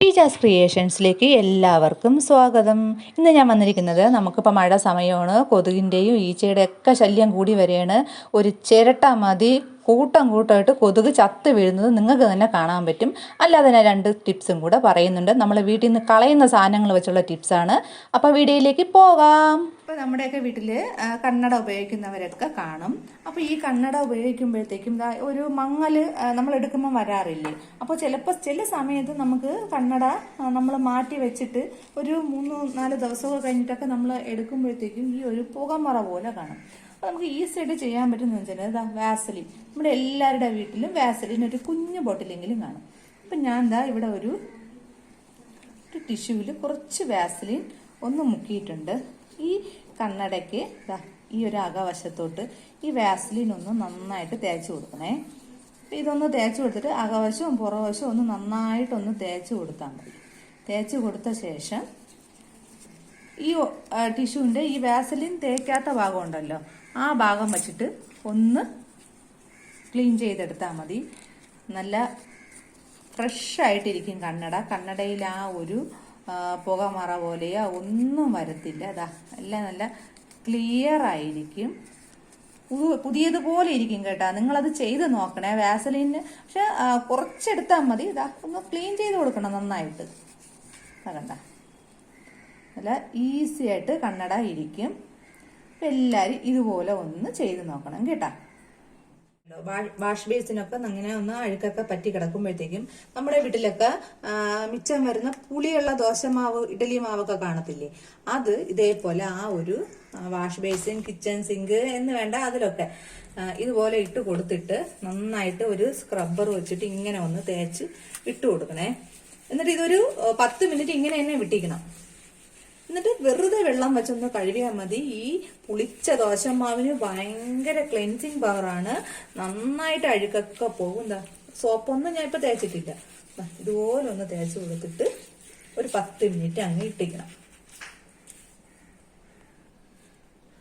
Teachers ക്രിയേഷൻസിലേക്ക് എല്ലാവർക്കും സ്വാഗതം. ഇന്ന് ഞാൻ വന്നിരിക്കുന്നത് നമുക്കിപ്പോൾ മഴ സമയമാണ്. കൊതുകിന്റെയും ഈച്ചയുടെ ഒക്കെ ശല്യം കൂടി വരികയാണ് ഒരു ചിരട്ട മതി കൂട്ടം കൂട്ടമായിട്ട് കൊതുക് ചത്ത് വീഴുന്നത് നിങ്ങൾക്ക് തന്നെ കാണാൻ പറ്റും. അല്ലാതെ ഞാൻ രണ്ട് ടിപ്സും കൂടെ പറയുന്നുണ്ട്. നമ്മൾ വീട്ടിൽ നിന്ന് കളയുന്ന സാധനങ്ങൾ വെച്ചുള്ള ടിപ്സാണ്. അപ്പോൾ വീഡിയോയിലേക്ക് പോകാം. ഇപ്പോൾ നമ്മുടെയൊക്കെ വീട്ടിൽ കണ്ണട ഉപയോഗിക്കുന്നവരൊക്കെ കാണും. അപ്പോൾ ഈ കണ്ണട ഉപയോഗിക്കുമ്പോഴത്തേക്കും ഒരു മങ്ങൽ നമ്മൾ എടുക്കുമ്പോൾ വരാറില്ലേ? അപ്പോൾ ചിലപ്പോൾ ചില സമയത്ത് നമുക്ക് കണ്ണട നമ്മൾ മാറ്റി വെച്ചിട്ട് ഒരു മൂന്ന് നാല് ദിവസമൊക്കെ കഴിഞ്ഞിട്ടൊക്കെ നമ്മൾ എടുക്കുമ്പോഴത്തേക്കും ഈ ഒരു പുകമറ പോലെ കാണും. അപ്പോൾ നമുക്ക് ഈസി ആയിട്ട് ചെയ്യാൻ പറ്റുന്ന വെച്ചാൽ ഇതാ വാസലിൻ. നമ്മുടെ എല്ലാവരുടെ വീട്ടിലും വാസലിൻ ഒരു കുഞ്ഞു ബോട്ടിലെങ്കിലും കാണും. അപ്പം ഞാൻ എന്താ ഇവിടെ ഒരു ടിഷ്യൂവിൽ കുറച്ച് വാസലിൻ ഒന്ന് മുക്കിയിട്ടുണ്ട്. ഈ കണ്ണടയ്ക്ക് ഈ ഒരു അകവശത്തോട്ട് ഈ വാസലിൻ ഒന്ന് നന്നായിട്ട് തേച്ച് കൊടുക്കണേ. അപ്പം ഇതൊന്ന് തേച്ച് കൊടുത്തിട്ട് അകവശവും പുറവശവും ഒന്ന് നന്നായിട്ടൊന്ന് തേച്ച് കൊടുത്താൽ മതി. തേച്ച് കൊടുത്ത ശേഷം ഈ ടിഷ്യൂവിന്റെ ഈ വാസലിൻ തേക്കാത്ത ഭാഗം ഉണ്ടല്ലോ ആ ഭാഗം വെച്ചിട്ട് ഒന്ന് ക്ലീൻ ചെയ്തെടുത്താൽ മതി. നല്ല ഫ്രഷ് ആയിട്ടിരിക്കും കണ്ണട. കണ്ണടയിൽ ആ ഒരു പുകമറ പോലെയോ ഒന്നും വരത്തില്ല. അതാ എല്ലാം നല്ല ക്ലിയർ ആയിരിക്കും. പുതിയതുപോലെ ഇരിക്കും കേട്ടോ. നിങ്ങളത് ചെയ്ത് നോക്കണേ വാസലിന് പക്ഷെ കുറച്ചെടുത്താൽ മതി. ഇതാ ഒന്ന് ക്ലീൻ ചെയ്ത് കൊടുക്കണം നന്നായിട്ട്. കണ്ട. നല്ല ഈസി ആയിട്ട് കണ്ണട ഇരിക്കും. എല്ലാവരും ഇതുപോലെ ഒന്ന് ചെയ്ത് നോക്കണം കേട്ടാ. വാഷ് ബേസിനൊക്കെ അങ്ങനെ ഒന്ന് അഴുക്കൊക്കെ പറ്റി കിടക്കുമ്പോഴത്തേക്കും നമ്മുടെ വീട്ടിലൊക്കെ മിച്ചം വരുന്ന പുളിയുള്ള ദോശമാവ് ഇഡലി മാവൊക്കെ കാണത്തില്ലേ? അത് ഇതേപോലെ ആ ഒരു വാഷ് ബേസിൻ കിച്ചൺ സിങ്ക് എന്ന് വേണ്ട അതിലൊക്കെ ഇതുപോലെ ഇട്ട് കൊടുത്തിട്ട് നന്നായിട്ട് ഒരു സ്ക്രബ്ബർ വെച്ചിട്ട് ഇങ്ങനെ ഒന്ന് തേച്ച് ഇട്ട് കൊടുക്കണേ. എന്നിട്ട് ഇതൊരു പത്ത് മിനിറ്റ് ഇങ്ങനെ തന്നെ വിട്ടിക്കണം എന്നിട്ട് വെറുതെ വെള്ളം വെച്ചൊന്ന് കഴുകിയാൽ മതി. ഈ പുളിച്ച ദോശമാവിന് ഭയങ്കര ക്ലെൻസിങ് പവറാണ് നന്നായിട്ട് അഴുക്കൊക്കെ പോകും. സോപ്പൊന്നും ഞാൻ ഇപ്പൊ തേച്ചിട്ടില്ല. ഇതുപോലെ ഒന്ന് തേച്ച് കൊടുത്തിട്ട് ഒരു പത്ത് മിനിറ്റ് അങ്ങ് ഇട്ടിക്കണം.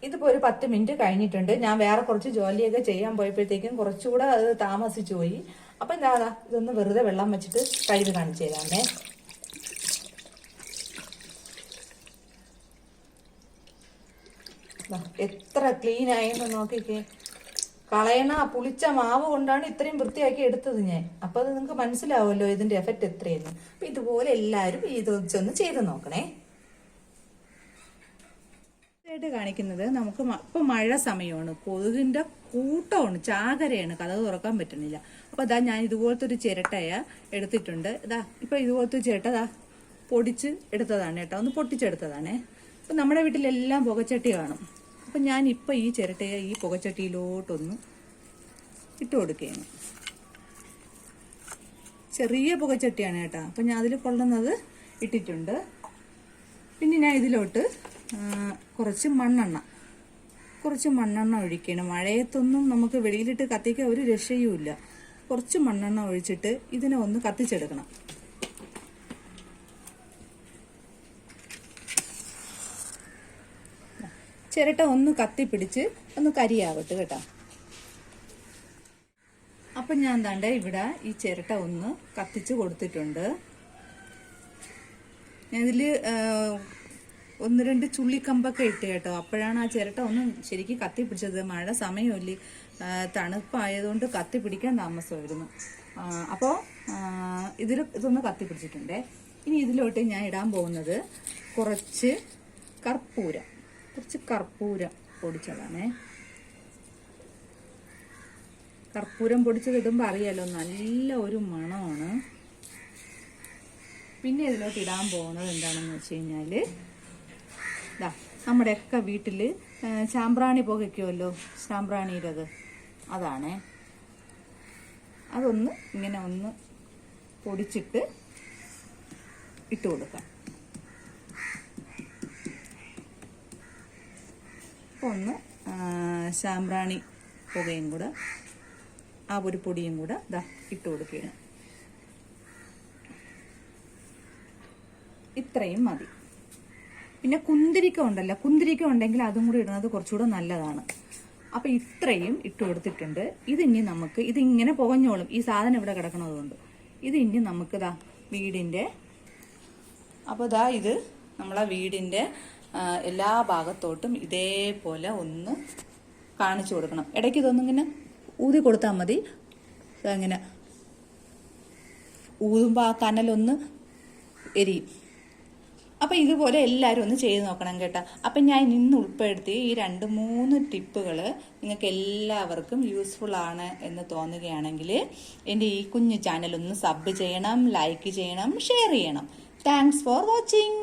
ഇതിപ്പോ ഒരു പത്ത് മിനിറ്റ് കഴിഞ്ഞിട്ടുണ്ട്. ഞാൻ വേറെ കുറച്ച് ജോലിയൊക്കെ ചെയ്യാൻ പോയപ്പോഴത്തേക്കും കുറച്ചുകൂടെ അത് താമസിച്ചു പോയി. അപ്പൊ എന്താ ഇതൊന്ന് വെറുതെ വെള്ളം വെച്ചിട്ട് കഴുകി കാണിച്ചു തരാമേ. എത്ര ക്ലീൻ ആയെന്ന് നോക്കിക്കേ. കളയണ പുളിച്ച മാവ് കൊണ്ടാണ് ഇത്രയും വൃത്തിയാക്കി എടുത്തത് ഞാൻ. അപ്പൊ അത് നിങ്ങൾക്ക് മനസ്സിലാവുമല്ലോ ഇതിന്റെ എഫക്റ്റ് എത്രയെന്ന്. അപ്പൊ ഇതുപോലെ എല്ലാവരും ഇത് ഒന്ന് ചെയ്ത് നോക്കണേ. ആയിട്ട് കാണിക്കുന്നത് നമുക്ക് ഇപ്പൊ മഴ സമയമാണ്. കൊതുകിന്റെ കൂട്ടമാണ് ചാകരയാണ്. കഥ തുറക്കാൻ പറ്റുന്നില്ല. അപ്പൊ അതാ ഞാൻ ഇതുപോലത്തെ ഒരു ചിരട്ടയ എടുത്തിട്ടുണ്ട്. ഇതാ ഇപ്പൊ ഇതുപോലത്തെ ചിരട്ട ഇതാ പൊടിച്ച് എടുത്തതാണ് കേട്ടോ. ഒന്ന് പൊട്ടിച്ചെടുത്തതാണേ. അപ്പൊ നമ്മുടെ വീട്ടിലെല്ലാം പുകച്ചട്ടി കാണും. അപ്പൊ ഞാൻ ഇപ്പം ഈ ചിരട്ടയെ ഈ പുകച്ചട്ടിയിലോട്ടൊന്ന് ഇട്ട് കൊടുക്കുകയാണ്. ചെറിയ പുകച്ചട്ടിയാണ് കേട്ടോ. അപ്പം ഞാൻ അതിൽ കൊള്ളുന്നത് ഇട്ടിട്ടുണ്ട്. പിന്നെ ഞാൻ ഇതിലോട്ട് കുറച്ച് മണ്ണെണ്ണ കുറച്ച് മണ്ണെണ്ണ ഒഴിക്കണം മഴയത്തൊന്നും നമുക്ക് വെളിയിലിട്ട് കത്തിക്കാൻ ഒരു രക്ഷയുമില്ല. കുറച്ച് മണ്ണെണ്ണ ഒഴിച്ചിട്ട് ഇതിനെ ഒന്ന് കത്തിച്ചെടുക്കണം. ചിരട്ട ഒന്ന് കത്തിപ്പിടിച്ച് ഒന്ന് കരിയാവട്ടെ കേട്ടോ. അപ്പം ഞാൻ എന്താണ്ട് ഇവിടെ ഈ ചിരട്ട ഒന്ന് കത്തിച്ച് കൊടുത്തിട്ടുണ്ട്. ഇതിൽ ഒന്ന് രണ്ട് ചുള്ളിക്കമ്പൊക്കെ ഇട്ട് കേട്ടോ. അപ്പോഴാണ് ആ ചിരട്ട ഒന്ന് ശരിക്കും കത്തിപ്പിടിച്ചത്. മഴ സമയമില്ല തണുപ്പായതുകൊണ്ട് കത്തിപ്പിടിക്കാൻ താമസമായിരുന്നു. അപ്പോൾ ഇതിൽ ഇതൊന്ന് കത്തിപ്പിടിച്ചിട്ടുണ്ടേ. ഇനി ഇതിലോട്ട് ഞാൻ ഇടാൻ പോകുന്നത് കുറച്ച് കർപ്പൂരം. കുറച്ച് കർപ്പൂരം പൊടിച്ചതാണേ. കർപ്പൂരം പൊടിച്ചത് ഇടുമ്പോൾ അറിയാലോ നല്ല ഒരു മണമാണ്. പിന്നെ ഇതിലോട്ട് ഇടാൻ പോകുന്നത് എന്താണെന്ന് വെച്ച് കഴിഞ്ഞാൽ ഇതാ നമ്മുടെയൊക്കെ വീട്ടിൽ ചാമ്പ്രാണി പുകയ്ക്കുമല്ലോ ചാമ്പ്രാണിയിലത് അതാണേ. അതൊന്ന് ഇങ്ങനെ ഒന്ന് പൊടിച്ചിട്ട് ഇട്ട് കൊടുക്കാം. ഒന്ന് സാമ്പ്രാണി പുകയും കൂടെ ആ ഒരു പൊടിയും കൂടെ ഇതാ ഇട്ട് കൊടുക്കുകയാണ്. ഇത്രയും മതി. പിന്നെ കുന്തിരിക്ക ഉണ്ടല്ലോ കുന്തിരിക്ക ഉണ്ടെങ്കിൽ അതും കൂടി ഇടുന്നത് കുറച്ചുകൂടെ നല്ലതാണ്. അപ്പം ഇത്രയും ഇട്ട് കൊടുത്തിട്ടുണ്ട്. ഇതിനി നമുക്ക് ഇതിങ്ങനെ പുകഞ്ഞോളും. ഈ സാധനം ഇവിടെ കിടക്കണതുകൊണ്ട് ഇത് ഇനി നമുക്ക് ദാ വീടിന്റെ അപ്പോൾ ഇതാ ഇത് നമ്മളെ വീടിന്റെ എല്ലാ ഭാഗത്തോട്ടും ഇതേപോലെ ഒന്ന് കാണിച്ചു കൊടുക്കണം. ഇടയ്ക്ക് ഇതൊന്നിങ്ങനെ ഊതി കൊടുത്താൽ മതി. അങ്ങനെ ഊതുമ്പോൾ ആ കനലൊന്ന് എരിയും അപ്പം ഇതുപോലെ എല്ലാവരും ഒന്ന് ചെയ്ത് നോക്കണം കേട്ടോ. അപ്പം ഞാൻ ഇന്ന് ഉൾപ്പെടുത്തിയ ഈ രണ്ട് മൂന്ന് ടിപ്പുകൾ നിങ്ങൾക്ക് എല്ലാവർക്കും യൂസ്ഫുൾ ആണ് എന്ന് തോന്നുകയാണെങ്കിൽ എന്റെ ഈ കുഞ്ഞു ചാനൽ ഒന്ന് സബ് ചെയ്യണം ലൈക്ക് ചെയ്യണം ഷെയർ ചെയ്യണം. Thanks for watching